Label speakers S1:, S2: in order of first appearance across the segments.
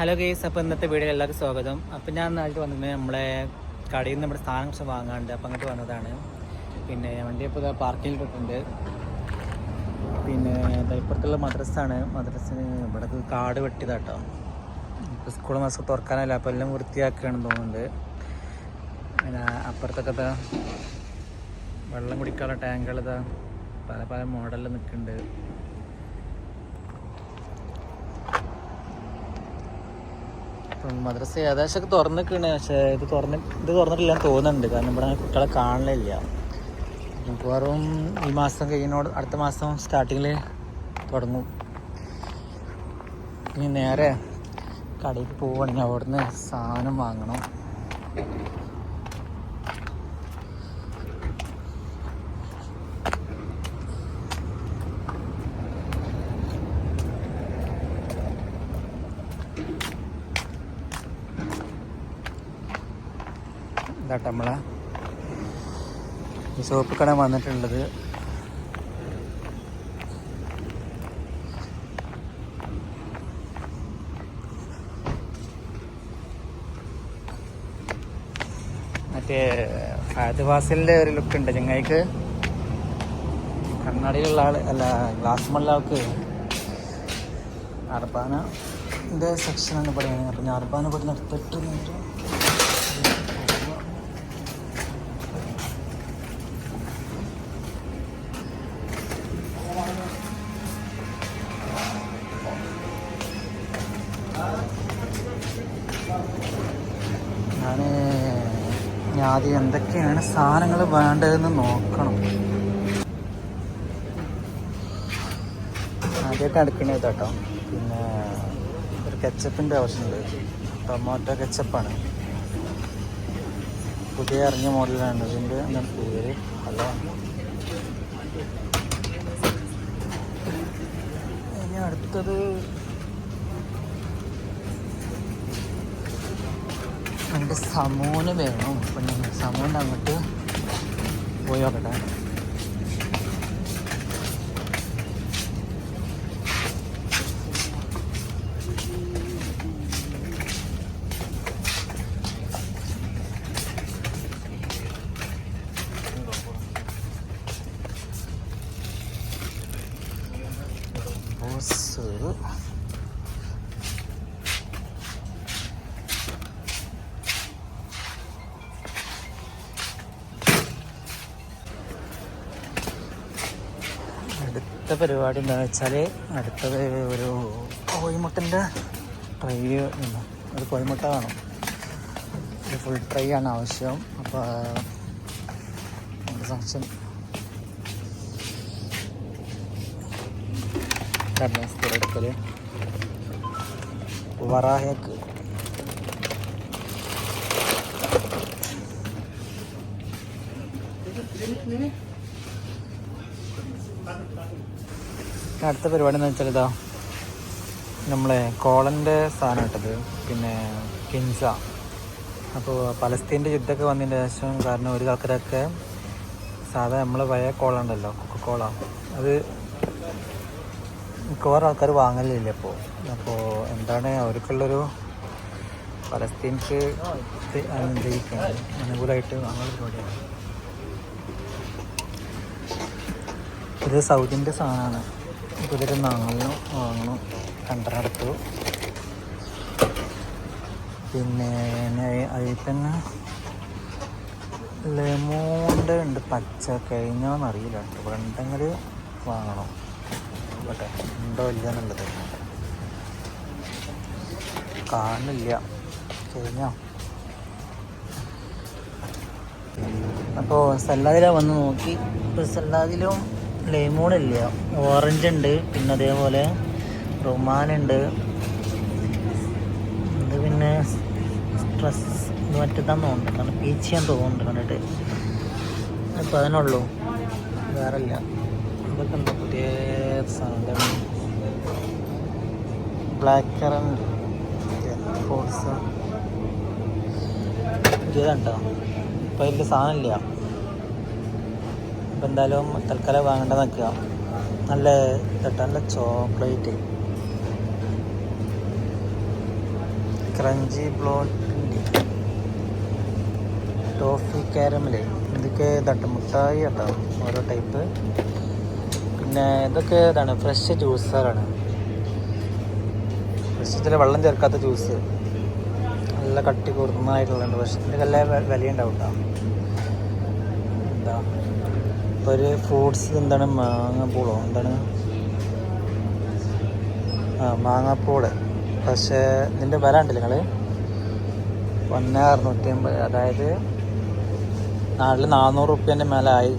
S1: Hello guys അപ്പോൾ ഇന്നത്തെ video എല്ലാവർക്കും സ്വാഗതം. അപ്പോൾ ഞാൻ നാട്ടിൽ വന്നത് നമ്മളെ കടയിൽ നിന്ന് നമ്മുടെ സാധനം കുറച്ച് വാങ്ങാണ്ട് അപ്പോൾ അങ്ങോട്ട് വന്നതാണ്. പിന്നെ വണ്ടി ഇപ്പോൾ ഇതാ പാർക്കിംഗ് ഇട്ടിട്ടുണ്ട്. പിന്നെ ഇപ്പുറത്തുള്ള മദ്രസാണ് മദ്രസിന് ഇവിടെ കാട് വെട്ടിയതാട്ടോ. ഇപ്പോൾ സ്കൂൾ മാസം തുറക്കാനല്ല അപ്പോൾ എല്ലാം വൃത്തിയാക്കുകയാണെന്ന് തോന്നുന്നുണ്ട്. പിന്നെ അപ്പുറത്തൊക്കെ ഇതാ വെള്ളം കുടിക്കാനുള്ള ടാങ്കുകൾ ഇതാ പല പല മോഡലിൽ നിൽക്കുന്നുണ്ട്. മദ്രസ ഏകദേശമൊക്കെ തുറന്നിക്കണ് പക്ഷേ ഇത് തുറന്ന് ഇത് തുറന്നിട്ടില്ല തോന്നുന്നുണ്ട്. കാരണം ഇവിടെ കുട്ടികളെ കാണലില്ല. മിക്കവാറും ഈ മാസം കഴിയുന്നോട് അടുത്ത മാസം സ്റ്റാർട്ടിങ്ങിൽ തുടങ്ങും. ഇനി നേരെ കടയിൽ പോവുകയാണെങ്കിൽ അവിടുന്ന് സാധനം വാങ്ങണം. ഇതാട്ടെ നമ്മളെ ഈ സോപ്പ് കട വന്നിട്ടുള്ളത്. മറ്റേ ഫഹദ് ഒരു ലുക്ക് ഉണ്ട്. ചങ്ങായിക്ക് കണ്ണാടിയിലുള്ള ആൾ അല്ല ഗ്ലാസ് മള്ളാൾക്ക് അർബാന സെക്ഷൻ സെക്ഷനാണ് അപ്പം ഞാൻ അർബാന ഇവിടെ നിർത്തിട്ട് നിന്നിട്ട് ആദ്യം എന്തൊക്കെയാണ് സാധനങ്ങൾ വേണ്ടതെന്ന് നോക്കണം. ആദ്യമായിട്ട് അടുക്കണത് കേട്ടോ പിന്നെ ഒരു കെച്ചപ്പിന്റെ ആവശ്യമുണ്ട്. ടൊമാറ്റോ കെച്ചപ്പാണ്. പുതിയ ഇറങ്ങിയ മോഡലാണ്. ഇതിന്റെ എന്താണ് പേര്? അല്ല ഇനി അടുത്തത് എന്റെ സമൂന് വേണം. ഞാൻ സമൂന്റെ അങ്ങോട്ട് പോയി അടുത്ത പരിപാടി എന്താണെന്ന് വെച്ചാൽ അടുത്തത് ഒരു കോഴിമുട്ടന്റെ ട്രൈ ഒരു കോഴിമുട്ട വേണം. ഒരു ഫുൾ ട്രൈ ആണ് ആവശ്യം. അപ്പോൾ ഫംഗ്ഷൻ എടുക്കൽ വറാഹേക്ക് അടുത്ത പരിപാടി എന്ന് വെച്ചാൽ ഇതാ നമ്മളെ കോളന്റെ സാധനം ഇട്ടത് പിന്നെ കിൻസ. അപ്പോൾ പലസ്തീന്റെ യുദ്ധമൊക്കെ വന്നതിന് ശേഷം കാരണം ഒരു ആൾക്കാരൊക്കെ സാധാ നമ്മളെ പഴയ കോള ഉണ്ടല്ലോ കോള അത് മിക്കവാറും ആൾക്കാർ വാങ്ങലില്ല ഇപ്പോൾ അപ്പോൾ എന്താണ് അവർക്കുള്ളൊരു പലസ്തീൻക്ക് ജയിക്കാൻ അനുകൂലമായിട്ട് വാങ്ങുന്ന പരിപാടിയാണ്. ഇത് സൗദിന്റെ സാധനമാണ്. ഇതൊരു നാലെണ്ണം വാങ്ങണം. രണ്ടെണ്ണെടുത്തു പിന്നെ അതിൽ തന്നെ ലെമോണിന്റെ ഉണ്ട്. പച്ച കഴിഞ്ഞോന്ന് അറിയില്ല കേട്ടോ. ഇവിടെ ഉണ്ടെങ്കിൽ വാങ്ങണം. കേട്ടെ ഉണ്ടോ ഇല്ല എന്നുള്ളത് കാണില്ല കഴിഞ്ഞോ? അപ്പോൾ സല്ലാദില വന്ന് നോക്കി. ഇപ്പോൾ സല്ലാദിലും ലെമോൺ ഇല്ല ഓറഞ്ച് ഉണ്ട് പിന്നെ അതേപോലെ റുമാനുണ്ട് ഇത് പിന്നെ സ്ട്രെസ് മറ്റേതാന്ന് തോന്നുന്നുണ്ട് കാരണം പീച്ചിയാന്ന് തോന്നുന്നുണ്ട് കണ്ടിട്ട്. അപ്പോൾ അതിനുള്ളൂ. വേറെ ഇല്ല ഇതൊക്കെ എന്താ പുതിയ സാധനം? ബ്ലാക്ക് കറണ്ട് ഫോർസ് പുതിയതുണ്ടോ ഇപ്പം ഇതിൽ സാധനം ഇല്ല അപ്പം എന്തായാലും തൽക്കാലം വാങ്ങേണ്ട നിൽക്കുക. നല്ല നല്ല ചോക്ലേറ്റ്. ക്രഞ്ചി ബ്ലോട്ടിന്റെ ടോഫി കാരമിൽ. ഇതൊക്കെ തട്ടുമുട്ടായി കേട്ടോ ഓരോ ടൈപ്പ് പിന്നെ ഇതൊക്കെ ഇതാണ് ഫ്രഷ് ജ്യൂസുകളാണ് ഫ്രഷ് ഇതിൽ വെള്ളം ചേർക്കാത്ത ജ്യൂസ് നല്ല കട്ടി കുറുന്നായിട്ടുള്ളുണ്ട് പക്ഷെ ഇതിന്റെ നല്ല വിലയുണ്ടാവും കേട്ടോ ഒരു ഫ്രൂട്ട്സ് എന്താണ്? മാങ്ങാപ്പൂളോ എന്താണ്? ആ മാങ്ങാപ്പൂൾ പക്ഷേ ഇതിന്റെ വില ഉണ്ടല്ലോ നിങ്ങൾ ഒന്ന് അറുന്നൂറ്റി അമ്പത് അതായത് നാട്ടിൽ നാനൂറ് റുപ്യന്റെ മേലെ ആയി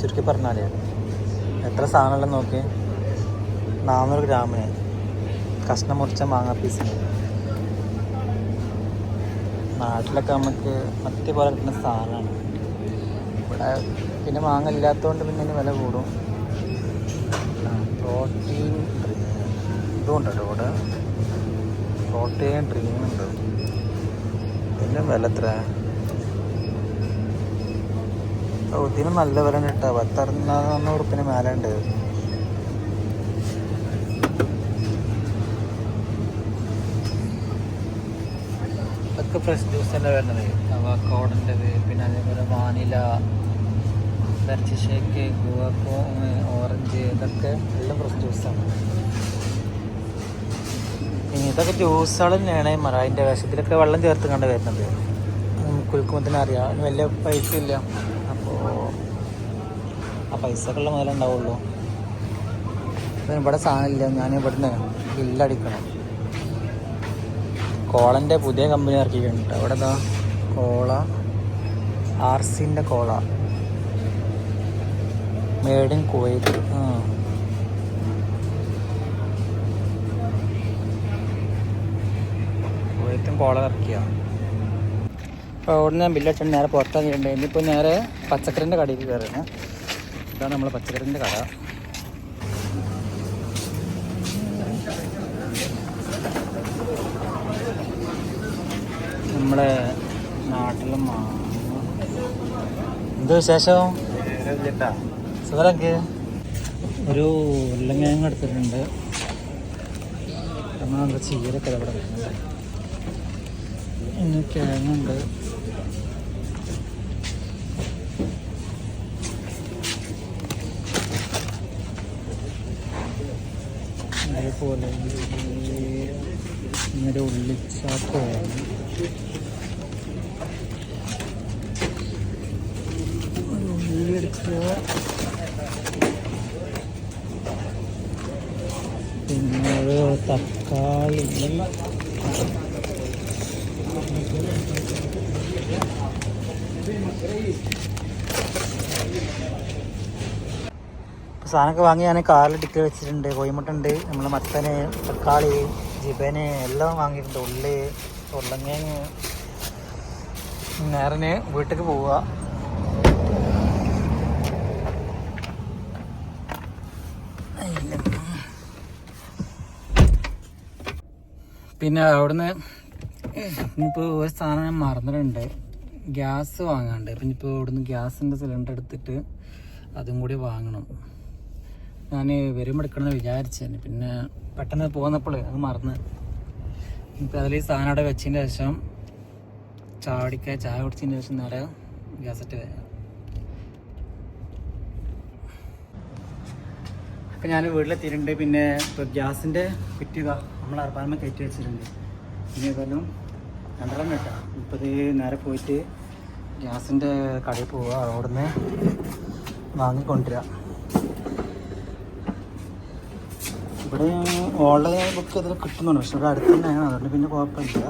S1: ചുരുക്കി പറഞ്ഞാൽ എത്ര സാധനമുണ്ടെന്ന് നോക്കി നാനൂറ് ഗ്രാമിന് കഷ്ണം മുറിച്ച മാങ്ങ പീസിന് നാട്ടിലൊക്കെ നമുക്ക് മറ്റേ പോലെ കിട്ടുന്ന സാധനമാണ്. ഇവിടെ പിന്നെ മാങ്ങ ഇല്ലാത്തതുകൊണ്ട് പിന്നെ ഇതിന് വില കൂടും. പ്രോട്ടീൻ ഇതും ഉണ്ട് കേട്ടോ ഇവിടെ? പ്രോട്ടീൻ ഡ്രിങ്ക് ഉണ്ട്. ഇതിന്റെ വില എത്ര ഇതിന് നല്ല വില ഉണ്ട് കേട്ടോ. പത്തറുന്നൂറ് ഉറുപ്പിന് മേലെ ഉണ്ട്. ഫ്രഷ് ജ്യൂസ് തന്നെ വരുന്നത്? അവക്കോടന്റെത് പിന്നെ അതേപോലെ വാനില ഇറച്ചി ഷേക്ക് ഗുവാക്കോ ഓറഞ്ച് ഇതൊക്കെ എല്ലാം ഫ്രഷ് ജ്യൂസാണ് ഇനി ഇതൊക്കെ ജ്യൂസുകൾ തന്നെയാണ് മറായിന്റെ വേഷത്തിലൊക്കെ വെള്ളം ചേർത്ത് കണ്ട് വരുന്നത് കുലുക്കുമ്പത്തിന് അറിയാം. വലിയ പൈസ ഇല്ല. അപ്പോൾ ആ പൈസക്കുള്ള മുതലേ ഉണ്ടാവുള്ളൂ. ഇപ്പം ഇവിടെ സാധനമില്ല ഞാൻ ഇവിടുന്ന് ബില്ലടിക്കണം കോളന്റെ പുതിയ കമ്പനി ഇറക്കിയിട്ടുണ്ട്. അവിടെ ഇതാ കോള ആർ സിന്റെ കോള. മേഡ് ഇൻ കുവൈറ്റ് ആ. കുവൈറ്റും കോള ഇറക്കിയ അപ്പോൾ അവിടെ ഞാൻ ബില്ലടിച്ചിട്ട് നേരെ പുറത്തിറങ്ങിയിട്ടുണ്ട്. ഇനിയിപ്പോൾ നേരെ പച്ചക്കറിന്റെ കടയിൽ കയറുന്നത് ഇതാണ് നമ്മളെ പച്ചക്കറിന്റെ കട. നമ്മുടെ നാട്ടിലും എന്ത് വിശേഷം? സുഖലൊക്കെ ഒരു ഉരുളങ്കിഴങ്ങ് എടുത്തിട്ടുണ്ട്. നമ്മളെന്താ ചീരൊക്കെ ഇവിടെ വരുന്നുണ്ട്. ഇനി കിഴങ്ങുണ്ട്. അതേപോലെ ഇങ്ങനെ ഒരു ഉള്ളി എടുക്കുക പിന്നെ ഒരു തക്കാളി സാധനമൊക്കെ വാങ്ങി ഞാൻ കാറിൽ ടിക്കറ്റ് വെച്ചിട്ടുണ്ട്. കോയിമുട്ട ഉണ്ട് നമ്മൾ മത്തന് തക്കാളി ജിബന് എല്ലാം വാങ്ങിയിട്ടുണ്ട്. ഉള്ളി ഉള്ളങ്ങേന് നേരെ വീട്ടിലേക്ക് പോവുക. പിന്നെ അവിടുന്ന് ഇനിയിപ്പോൾ ഒരു സാധനം മറന്നിട്ടുണ്ട്. ഗ്യാസ് വാങ്ങാണ്ട്. അപ്പം ഇപ്പോൾ ഇവിടുന്ന് ഗ്യാസിന്റെ സിലിണ്ടർ എടുത്തിട്ട് അതും കൂടി വാങ്ങണം. ഞാൻ വരുമ്പോൾ എടുക്കണമെന്ന് വിചാരിച്ചു പിന്നെ പെട്ടെന്ന് പോന്നപ്പോൾ അത് മറന്ന്. ഇപ്പം അതിൽ സാധനം അവിടെ വെച്ചതിന് ശേഷം ചാടിക്ക ചായ കുടിച്ചതിന് ശേഷം നേരെ ഗ്യാസ് ഇട്ട് വരാം അപ്പം ഞാൻ വീട്ടിലെത്തിയിട്ടുണ്ട്. പിന്നെ ഇപ്പോൾ ഗ്യാസിന്റെ കുറ്റിക നമ്മൾ അർപ്പാൻമ കയറ്റി വെച്ചിട്ടുണ്ട്. ഇനി ഏതായാലും രണ്ടെണ്ണം കേട്ടോ. ഇപ്പോൾ ഇത് നേരെ പോയിട്ട് ഗ്യാസിന്റെ കടയിൽ പോവുക. അവിടുന്ന് വാങ്ങിക്കൊണ്ടുവരിക ഇവിടെ ഓൺലൈൻ ബുക്ക് ഇതിൽ കിട്ടുന്നുണ്ട്. പക്ഷെ ഇവിടെ അടുത്ത് അതുകൊണ്ട് പിന്നെ കുഴപ്പമില്ല.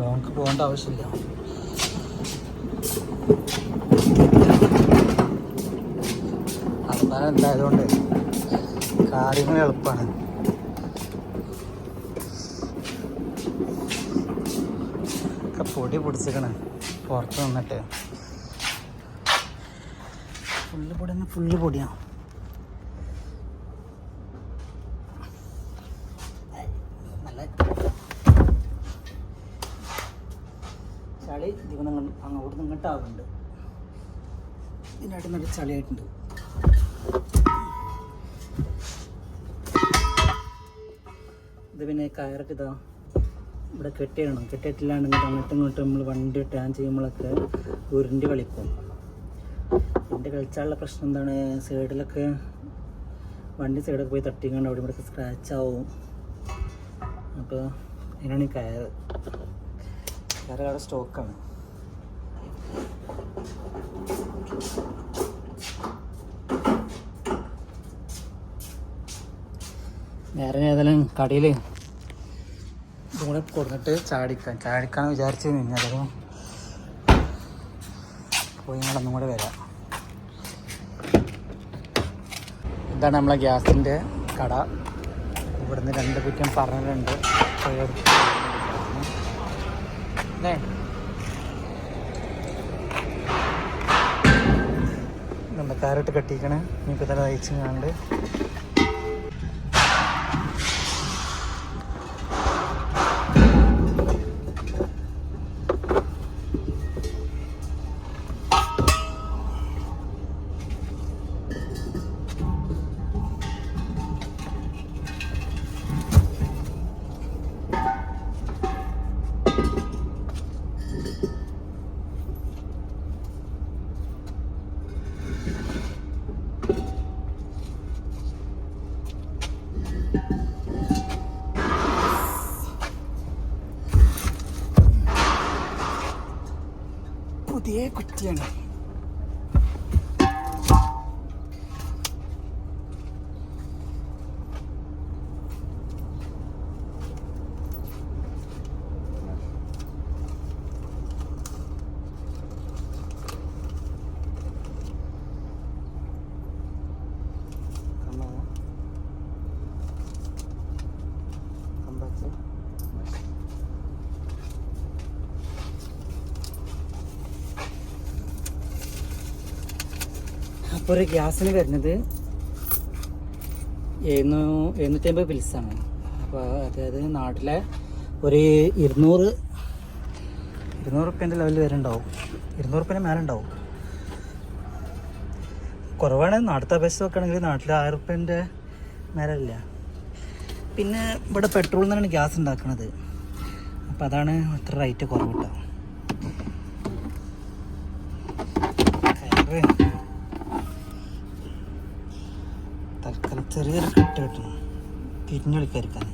S1: ലോങ്ങ് പോകേണ്ട ആവശ്യമില്ല. അർപ്പാൻ ഉണ്ടായതുകൊണ്ട് കാര്യങ്ങൾ എളുപ്പമാണ്. ഒക്കെ പൊടി പിടിച്ചിക്കണ് പുറത്ത് നിന്നിട്ട്. ഫുള്ള് പൊടി തന്നെ ഫുള്ള് പൊടിയാണ് ചളി ദിവസം അങ്ങോട്ട് നിങ്ങട്ടാവുന്നുണ്ട് ഇതിനായിട്ട് നല്ല ചളിയായിട്ടുണ്ട് ഇത് പിന്നെ കയറൊക്കെ ഇതാ ഇവിടെ കെട്ടിയിടണം. കെട്ടിയിട്ടില്ലാണ്ടെങ്കിൽ അങ്ങോട്ടും ഇങ്ങോട്ടും നമ്മൾ വണ്ടി ടാൻ ചെയ്യുമ്പോഴൊക്കെ ഉരുണ്ടി കളിക്കും. എന്റെ കളിച്ചാലുള്ള പ്രശ്നം എന്താണ്? സൈഡിലൊക്കെ വണ്ടി സൈഡൊക്കെ പോയി തട്ടിക്കൊണ്ട് അവിടെ ഇവിടെ സ്ക്രാച്ച് ആവും. അപ്പോൾ അതിനാണ് ഈ കയറ്. കയറ് അവിടെ സ്റ്റോക്കാണ് നേരെ ഏതായാലും കടയിൽ ഇതുകൂടെ കൊടുത്തിട്ട് ചാടിക്കാൻ ചാടിക്കാൻ വിചാരിച്ച് നിന്നതും പോയി ഞങ്ങളൊന്നും കൂടെ വരാം. ഇതാണ് നമ്മളെ ഗ്യാസിന്റെ കട. ഇവിടുന്ന് രണ്ട് കുറ്റം പറഞ്ഞിട്ടുണ്ട്. അല്ലേ? നമ്മുടെ കാരറ്റ് കട്ടിക്കണേ ഇനിയിപ്പോൾ തന്നെ തയ്ച്ചു കണ്ട് പുതിയ കുറ്റിയാണ് അപ്പോൾ ഒരു ഗ്യാസിന് വരുന്നത് എഴുന്നൂ എഴുന്നൂറ്റമ്പത് പിൽസാണ് അപ്പോൾ അതായത് നാട്ടിലെ ഒരു ഇരുന്നൂറ് ഇരുന്നൂറ് റുപ്യന്റെ ലെവലിൽ വരെ ഉണ്ടാവും. ഇരുന്നൂറ് റുപ്യന്റെ മേലെ ഉണ്ടാവും. കുറവാണ്. നാട്ടിലത്തെ അപേക്ഷിച്ച് നോക്കുകയാണെങ്കിൽ നാട്ടിൽ ആയിരം റുപ്യന്റെ മേലെ ഇല്ല പിന്നെ ഇവിടെ പെട്രോളിൽ നിന്നാണ് ഗ്യാസ് ഉണ്ടാക്കുന്നത് അപ്പോൾ അതാണ് അത്ര റേറ്റ് കുറവ് കേട്ടോ തിരിഞ്ഞു കളിക്കാതിരിക്കാൻ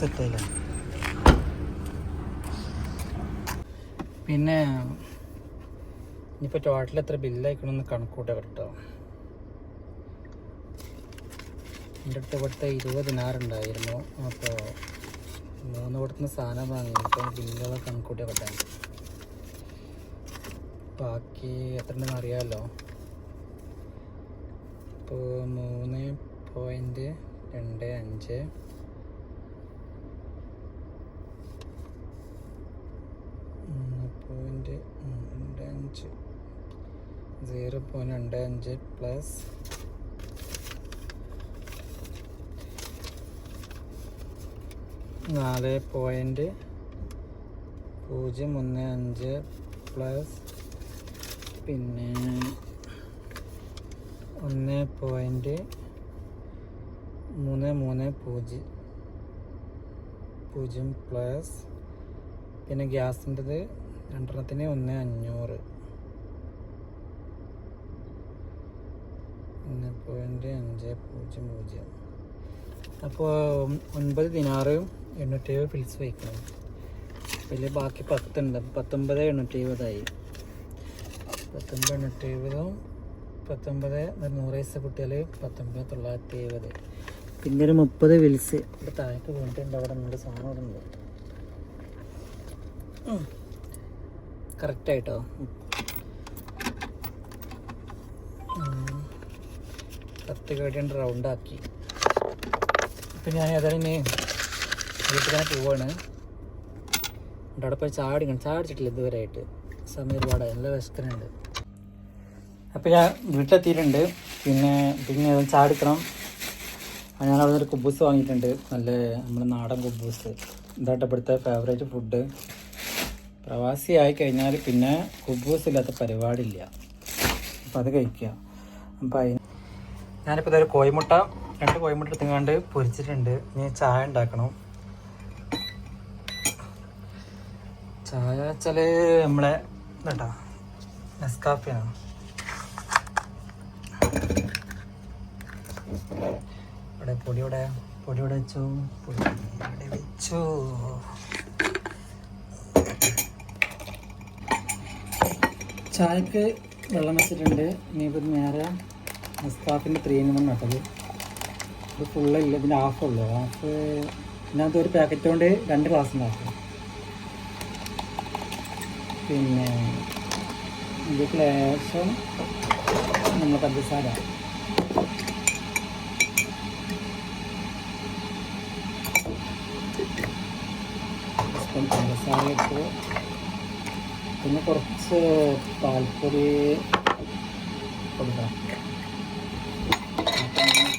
S1: സെറ്റായില്ല? പിന്നെ ഇനിയിപ്പോൾ ടോട്ടൽ എത്ര ബില്ലായിക്കണമെന്ന് കണക്കൂട്ടെ കേട്ടോ എന്റെ അടുത്ത് ഇവിടുത്തെ ഇരുപതിനാറുണ്ടായിരുന്നു അപ്പോൾ മൂന്ന് കൊടുത്തുന്ന സാധനം വാങ്ങിയപ്പോൾ ബില്ലുകളെ കണക്കൂട്ടി കേട്ടെ ബാക്കി എത്ര ഉണ്ടെന്ന് അറിയാമല്ലോ. മൂന്ന് പോയിന്റ് രണ്ട് അഞ്ച്. മൂന്ന് പോയിന്റ് രണ്ട് അഞ്ച്. സീറോ പോയിന്റ് രണ്ട് അഞ്ച് പ്ലസ് നാല് പോയിന്റ് പൂജ്യം ഒന്ന് അഞ്ച് പ്ലസ് പിന്നെ ഒന്ന് പോയിന്റ് മൂന്ന് മൂന്ന് പൂജ്യം. പൂജ്യം പ്ലസ് പിന്നെ ഗ്യാസിന്റെത് രണ്ടെണ്ണത്തിന് ഒന്ന് അഞ്ഞൂറ്. ഒന്ന് പോയിന്റ് അഞ്ച് പൂജ്യം പൂജ്യം. അപ്പോൾ ഒൻപത് ദിനാറ് എണ്ണൂറ്റി എഴുപത് ഫിൽസ് വയ്ക്കണം. പിന്നെ ബാക്കി പത്തുണ്ട്. പത്തൊമ്പത് എണ്ണൂറ്റി എഴുപതായി പത്തൊമ്പത് എണ്ണൂറ്റി എഴുപതും പത്തൊമ്പത് നൂറ് വയസ്സ് കുട്ടികൾ പത്തൊമ്പത് തൊള്ളായിരത്തി എഴുപത്. പിന്നെ ഒരു മുപ്പത് വിൽസ്. ഇവിടെ താഴേക്ക് വീണിട്ടുണ്ട് അവിടെ നമ്മുടെ സാധനം അവിടെ ഉണ്ട് കറക്റ്റായിട്ടോ പത്ത് കടിയുണ്ട് റൗണ്ടാക്കി ഇപ്പം ഞാൻ ഏതായാലും ഇനി വീട്ടിൽ തന്നെ പോവാണ്. അവിടെ പോയി ചാടിക്കണം. ചാടിച്ചിട്ടില്ല ഇതുവരെ ആയിട്ട് സമയം ഒരുപാട് നല്ല വിശക്കനുണ്ട് അപ്പോൾ ഞാൻ വീട്ടിലെത്തിയിട്ടുണ്ട്. പിന്നെ പിന്നെ ഏതായാലും ചാടിക്കണം. ഞാൻ അവിടെ ഒരു കുബൂസ് വാങ്ങിയിട്ടുണ്ട്. നല്ല നമ്മുടെ നാടൻ കുബൂസ്. ഇതായിട്ട് ഇവിടുത്തെ ഫേവറേറ്റ് ഫുഡ് പ്രവാസി ആയി കഴിഞ്ഞാൽ പിന്നെ കുബൂസ് ഇല്ലാത്ത പരിപാടിയില്ല. അപ്പോൾ അത് കഴിക്കുക. അപ്പോൾ അതിന് ഞാനിപ്പോൾ ഇതൊരു കോഴിമുട്ട രണ്ട് കോഴിമുട്ട എടുത്തുകൊണ്ട് പൊരിച്ചിട്ടുണ്ട്. ഇനി ചായ ഉണ്ടാക്കണം. ചായ വെച്ചാൽ നമ്മളെ ഇതാ നെസ്കാഫിയാണ് ഇവിടെ പൊടി ഇവിടെ പൊടി ഇവിടെ വെച്ചു പൊടി ഇവിടെ വെച്ചു. ചായക്ക് വെള്ളം വെച്ചിട്ടുണ്ട്. ഇനിയിപ്പോൾ നേരെ മുസ്താഫിന്റെ ത്രീ ഇൻ നട്ടത് ഇത്. ഫുള്ളില്ല ഇതിന്റെ ഹാഫ് ഉള്ളു. ഹാഫ് ഇതിനകത്ത് ഒരു പാക്കറ്റ് കൊണ്ട് രണ്ട് ഗ്ലാസ് ഉണ്ടാക്കും. പിന്നെ ഇതിലേക്ക് ലേശം നമ്മൾ പഞ്ചസാര. പഞ്ചസാര ഇട്ട് പിന്നെ കുറച്ച് പാൽപ്പൊടി കൊടുക്കാം.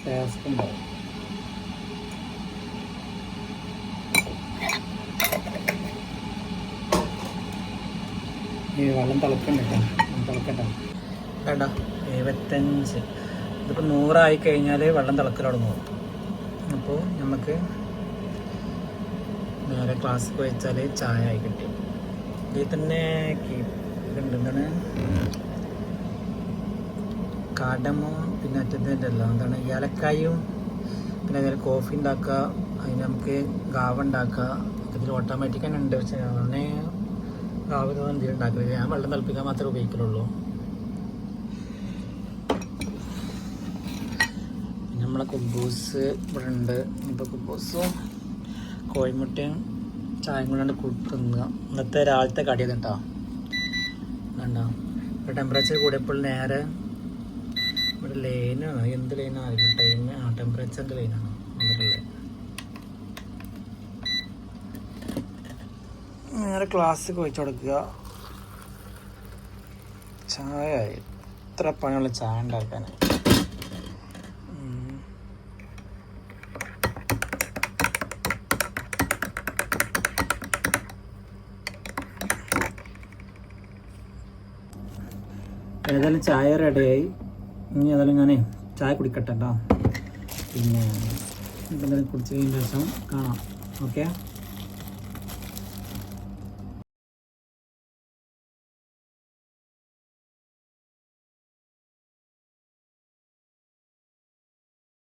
S1: ടേസ്റ്റ് ഉണ്ടാവും. ഈ വെള്ളം തിളക്കണ്ട തിളക്കണ്ട വേണ്ട എഴുപത്തഞ്ച്. ഇതിപ്പോൾ നൂറായി കഴിഞ്ഞാൽ വെള്ളം തിളക്കൽ തുടങ്ങും അപ്പോൾ നമുക്ക് നേരെ ക്ലാസ്സിൽ വെച്ചാൽ ചായ ആയി കിട്ടി. ഇതിൽ തന്നെ എന്താണ് കാടമോ പിന്നെ അറ്റത്തിന്റെ അല്ല എന്താണ്? ഏലക്കായും പിന്നെ അതിൽ കോഫി ഉണ്ടാക്കുക അതിന് നമുക്ക് ഗാവ് ഉണ്ടാക്കുക ഇതിൽ ഓട്ടോമാറ്റിക് തന്നെ ഉണ്ട്. പക്ഷേ അങ്ങനെ ഗാവ് എന്തെങ്കിലും ഉണ്ടാക്കില്ല ഞാൻ വെള്ളം തിളപ്പിക്കാൻ മാത്രമേ ഉപയോഗിക്കലുള്ളൂ. നമ്മളെ കുബൂസ് ഇവിടെ ഉണ്ട്. ഇപ്പോൾ കുബൂസും കോഴിമുട്ടയും ചായയും കൂടെ തിന്നുക. ഇന്നത്തെ രാവിലത്തെ കടിയത് കേട്ടോ കണ്ടോ ഇപ്പോൾ ടെമ്പറേച്ചർ കൂടിയപ്പോൾ നേരെ ഇവിടെ ലൈനാണ് എന്ത് ലൈനാണ് അറിയില്ല ടൈം ആ ടെമ്പറേച്ചറിന്റെ ലൈനാണ് നേരെ ക്ലാസ് വെച്ച് കൊടുക്കുക. ചായ എത്ര പണിയുള്ള ചായ ഉണ്ടാക്കാൻ ഏതായാലും ചായ റെഡിയായി. ഇനി ഏതായാലും ഞാൻ ചായ കുടിക്കട്ടെ കേട്ടോ പിന്നെ എന്തെങ്കിലും കുടിച്ചതിന് ശേഷം കാണാം. ഓക്കെ?